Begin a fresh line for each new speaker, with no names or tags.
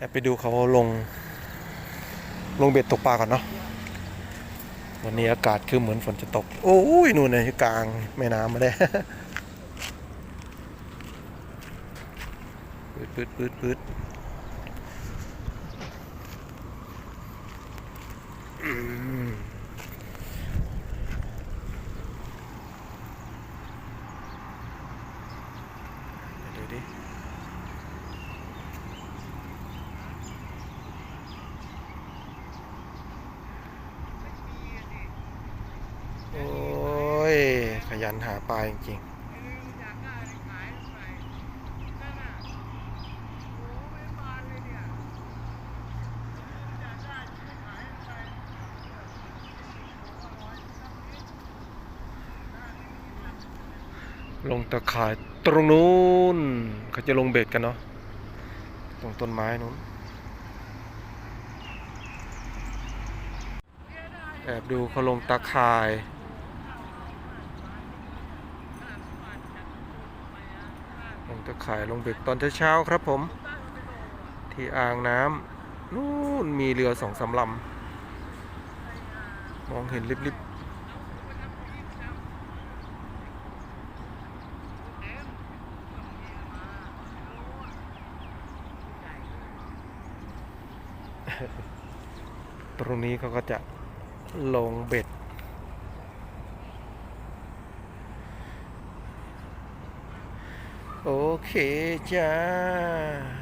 แอบไปดูเขาลง ลงเบ็ดตกปลาก่อนเนาะวันนี้อากาศคือเหมือนฝนจะตก โอ้ยนู่นน่ะอยู่กลางแม่น้ำมาได้ปืดปืดปืดปืดเดี๋ยวดิ โอ้ย ข ยันหาปลาจริงๆลงตะข่ายตรงนู้นเขาจะลงเบ็ดกันเนาะตรงต้นไม้นู้น แอบดูเขาลงตะข่าย ลงตะข่ายลงเบ็ดตอนเช้าๆครับผม ที่อ่างน้ำนู่นมีเรือสองสามลำมองเห็นลิบๆตรงนี้เขาก็จะลงเบ็ด โอเคจ้า